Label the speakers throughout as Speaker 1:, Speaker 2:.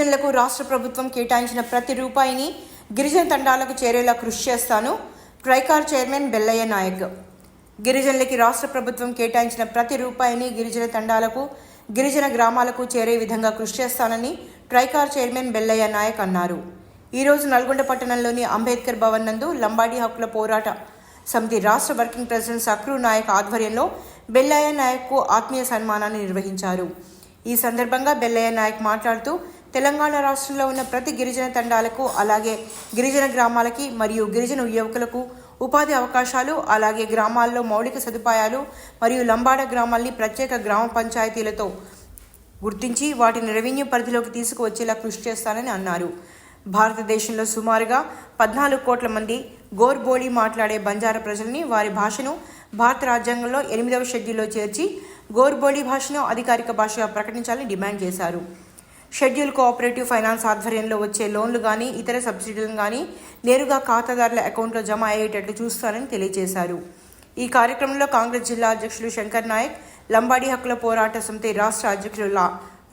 Speaker 1: గిరిజనులకు రాష్ట్ర ప్రభుత్వం కేటాయించిన ప్రతి రూపాయిని గిరిజన తండాలకు చేరేలా కృషి చేస్తాను. TRICOR chairman Bellaiah Nayak. గిరిజనులకి రాష్ట్ర ప్రభుత్వం కేటాయించిన ప్రతి రూపాయిని గిరిజన తండాలకు గిరిజన గ్రామాలకు చేరే విధంగా కృషి చేస్తానని ట్రైకార్ చైర్మన్ బెల్లయ్య నాయక్ అన్నారు. ఈరోజు నల్గొండ పట్టణంలోని అంబేద్కర్ భవన్ నందు లంబాడీ హక్కుల పోరాట సమితి రాష్ట్ర వర్కింగ్ ప్రెసిడెంట్ సక్రు నాయక్ ఆధ్వర్యంలో బెల్లయ్య నాయక్కు ఆత్మీయ సన్మానాన్ని నిర్వహించారు. ఈ సందర్భంగా బెల్లయ్య నాయక్ మాట్లాడుతూ తెలంగాణ రాష్ట్రంలో ఉన్న ప్రతి గిరిజన తండాలకు అలాగే గిరిజన గ్రామాలకి మరియు గిరిజన యువకులకు ఉపాధి అవకాశాలు అలాగే గ్రామాల్లో మౌలిక సదుపాయాలు మరియు లంబాడ గ్రామాల్ని ప్రత్యేక గ్రామ పంచాయతీలతో గుర్తించి వాటిని రెవెన్యూ పరిధిలోకి తీసుకువచ్చేలా కృషి చేస్తానని అన్నారు. భారతదేశంలో సుమారుగా పద్నాలుగు కోట్ల మంది గోర్బోలి మాట్లాడే బంజారా ప్రజల్ని వారి భాషను భారత రాజ్యాంగంలో ఎనిమిదవ షెడ్యూల్లో చేర్చి గోర్బోలి భాషను అధికారిక భాషగా ప్రకటించాలని డిమాండ్ చేశారు. షెడ్యూల్ కోఆపరేటివ్ ఫైనాన్స్ ఆధ్వర్యంలో వచ్చే లోన్లు కానీ ఇతర సబ్సిడీలను కానీ నేరుగా ఖాతాదారుల అకౌంట్లో జమ అయ్యేటట్లు చూస్తారని తెలియజేశారు. ఈ కార్యక్రమంలో కాంగ్రెస్ జిల్లా అధ్యక్షులు శంకర్ నాయక్ లంబాడి హక్కుల పోరాట సమితి రాష్ట్ర అధ్యక్షులు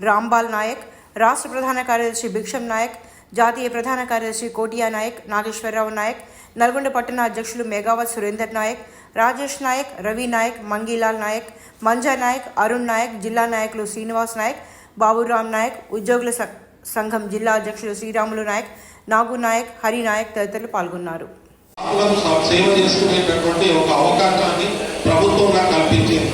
Speaker 1: రాంబాల్ నాయక్ రాష్ట్ర ప్రధాన కార్యదర్శి భిక్షం నాయక్ జాతీయ ప్రధాన కార్యదర్శి కోటియా నాయక్ నాగేశ్వరరావు నాయక్ నల్గొండ పట్టణ అధ్యక్షులు మేఘావత్ సురేందర్ నాయక్ రాజేష్ నాయక్ రవి నాయక్ మంగీలాల్ నాయక్ మంజా నాయక్ అరుణ్ నాయక్ జిల్లా నాయకులు శ్రీనివాస్ నాయక్ బాబురామ్ నాయక్ ఉద్యోగుల సంఘం జిల్లా అధ్యక్షులు శ్రీరాములు నాయక్ నాగు నాయక్ హరి నాయక్ తదితరులు పాల్గొన్నారు.
Speaker 2: సేవ చేసుకునేటటువంటి ఒక అవకాశాన్ని ప్రభుత్వం నాకు కల్పించింది.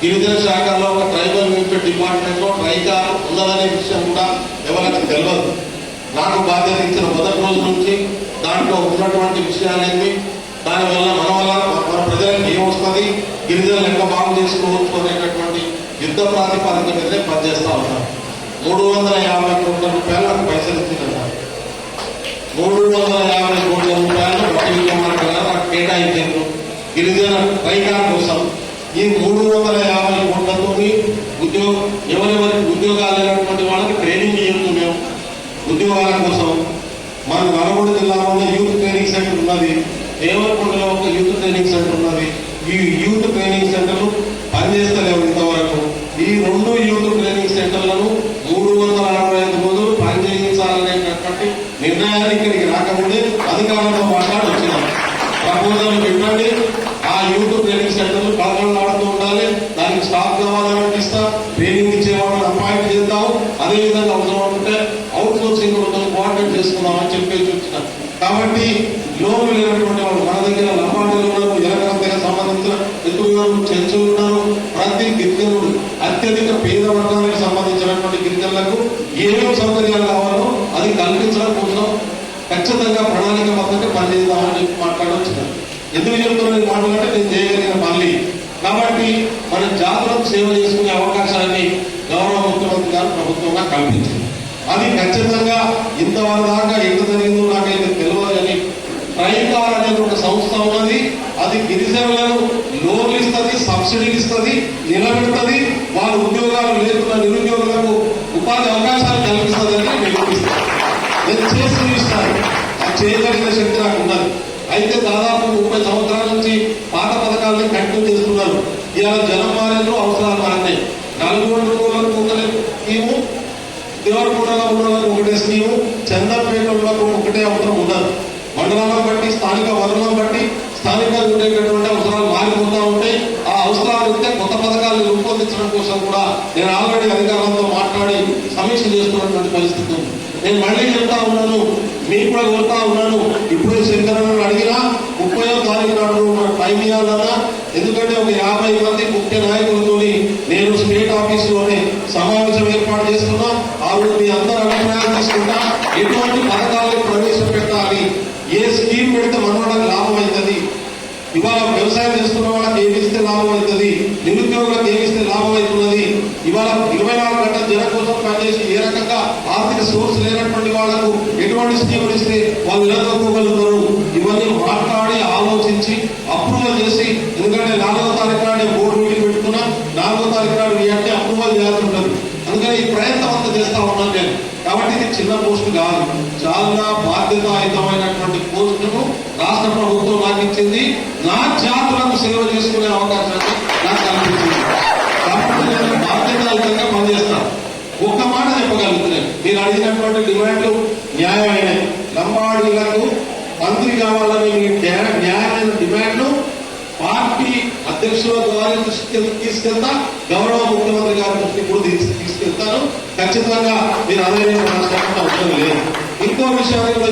Speaker 2: గిరిజన శాఖలో ఒక ట్రైబల్ వెల్ఫేర్ డిపార్ట్మెంట్లో ట్రైకార్ ఉన్నదనే విషయం కూడా ఎవరికి తెలియదు నాకు బాధ్యత ఇచ్చిన మొదటి రోజు నుంచి దాంట్లో ఉన్నటువంటి విషయాలేంటి దానివల్ల మన వల్ల మన ప్రజలకు ఏమొస్తుంది? గిరిజనులు ఎంత బాగు చేసుకోవచ్చు? యుద్ధ ప్రాతిపదిక మీదే పనిచేస్తా ఉంటారు. మూడు వందల యాభై కోట్ల రూపాయలు నాకు పైసలు ఇచ్చినారు మూడు వందల యాభై కోట్ల రూపాయలు వడ్డీ విధానాలు నాకు కేటాయించారు గిరిజన రైకార్ కోసం ఈ మూడు వందల యాభై కోట్లతో ఉద్యోగం ఎవరెవరికి ఉద్యోగాలు లేనటువంటి వాళ్ళకి ట్రైనింగ్ ఇవ్వదు మేము. ఉద్యోగాల కోసం మన నల్గొండ జిల్లాలో యూత్ ట్రైనింగ్ సెంటర్ ఉన్నది. దేవరకొండలో ఒక యూత్ ట్రైనింగ్ సెంటర్ ఉన్నది. ఈ అదేవిధంగా అవసరం ఉంటే అవుట్ సోర్సింగ్ కోఆర్డినేట్ చేసుకుందామని అని చెప్పేసి కాబట్టి లోన్లు లేనటువంటి వాళ్ళు మన దగ్గర లంబాడీలు ఉన్నారు జనగణతకు సంబంధించిన ఎక్కువగా చర్చలు ఉన్నారు ప్రతి గిరిజనుడు అత్యధిక పేద వర్గానికి సంబంధించినటువంటి గిరిజనులకు ఏమేమి సౌకర్యాలు కావాలో అది కల్పించడం కోసం ఖచ్చితంగా ప్రణాళికబద్ధంగా పనిచేద్దామని చెప్పి మాట్లాడొచ్చున్నాను ఎందుకు చెప్తున్నా ఈ మాటలు అంటే నేను చేయగలిగిన పనులు కాబట్టి మన జాతులకు సేవ చేసుకునే అవకాశం గౌరవ ముఖ్యమంత్రి గారు ప్రభుత్వంగా కల్పించింది అది ఖచ్చితంగా ఇంతవరకు దాకా ఎంత జరిగిందో నాకైతే తెలియదు కానీ ట్రైకార్ అనేది ఒక సంస్థ ఉన్నది. అది గిరిజనులను లోన్లు ఇస్తుంది సబ్సిడీలు ఇస్తుంది నిలబెడుతుంది. వాళ్ళ ఉద్యోగాలు లేకున్న నిరుద్యోగులకు ఉపాధి అవకాశాలు కల్పిస్తుందని నిరూపిస్తారు నేను చేసి చూపిస్తాను అది చేయగలిగిన శక్తి నాకు ఉన్నది. అయితే దాదాపు ముప్పై సంవత్సరాల నుంచి పాత పథకాలని కంటిన్యూ చేస్తున్నారు. ఇలా జనం మారేందుకు అవసరాలను బట్టి స్థానిక వనరులను బట్టి స్థానికంగా ఉండేటటువంటి అవసరాలు మారిపోతూ ఉంటాయి. ఆ అవసరాలు ఉంటే కొత్త పథకాలను రూపొందించడం కోసం కూడా నేను ఆల్రెడీ అధికారులతో మాట్లాడి సమీక్ష చేస్తున్నటువంటి పరిస్థితి ఉంది. నేను మళ్ళీ చెప్తా ఉన్నాను మీకు కూడా కోరుతా ఉన్నాను ఇప్పుడు శంకరను అడిగినా ముప్పయో తారీఖు నాడు టైం ఇవ్వాలన్నా ఎందుకంటే ఒక యాభై మంది ముఖ్య నాయకులతో నేను స్టేట్ ఆఫీసులోనే సమావేశం ఏర్పాటు చేస్తున్నా. ఆవిడ మీ అందరూ అభిప్రాయాలు తీసుకుంటా. ఎటువంటి పథకాలు అప్రూవల్ చేసి ఎందుకంటే నాలుగో తారీఖు నాడే బోర్డు మీటింగ్ పెట్టుకున్నా నాలుగో తారీఖు నాడు మీ అంటే అప్రూవల్ చేయాల్సి ఉంటుంది. అందుకని ఈ ప్రయత్నం అంతా చేస్తా ఉన్నాను నేను. కాబట్టి ఇది చిన్న పోస్టు కాదు. చాలా బాధ్యతాయుతమైనటువంటి పోస్టును రాష్ట్ర ప్రభుత్వం నాకు ఇచ్చింది. నా జాతులకు సేవ చేసుకునే అవకాశాన్ని నాకు కల్పించింది. కాబట్టి నేను బాధ్యతాయుతంగా పనిచేస్తాను. ఒక్క మాట చెప్పగలుగుతున్నాను మీరు అడిగినటువంటి డిమాండ్లు న్యాయమైనవి. లంబాడీలకు మంత్రి కావాలని మీ న్యాయమైన డిమాండ్లు పార్టీ అధ్యక్షుల ద్వారా దృష్టికి తీసుకెళ్తా గౌరవ ముఖ్యమంత్రి గారి దృష్టికి కూడా తీసుకెళ్తాను. ఖచ్చితంగా మీరు అదే అవసరం లేదు. ఇంకో విషయాన్ని కూడా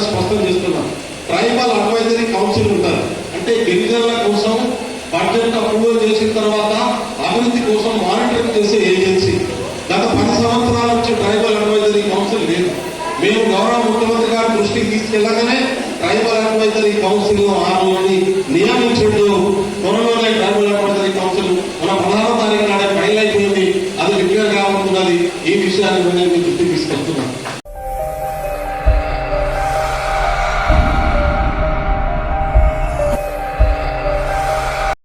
Speaker 2: స్పష్టం చేస్తున్నాం. ట్రైబల్ అడ్వైజరీ కౌన్సిల్ ఉంటారు. అంటే గిరిజనుల కోసం బడ్జెట్ అప్రూవల్ చేసిన తర్వాత అభివృద్ధి కోసం మానిటరింగ్ చేసే ఏజెన్సీ. మేము గౌరవ ముఖ్యమంత్రి గారి దృష్టికి తీసుకెళ్ళగానే ట్రైబల్ అడ్వైజరీ కౌన్సిల్ ఆర్మీని నియమించిండు త్వరలోనే ట్రైబల్ అడ్వైజరీ కౌన్సిల్ మన పదహారో తారీఖు నాడే ఫైల్ అయిపోయింది. అది డిక్లేర్ ఈ విషయాన్ని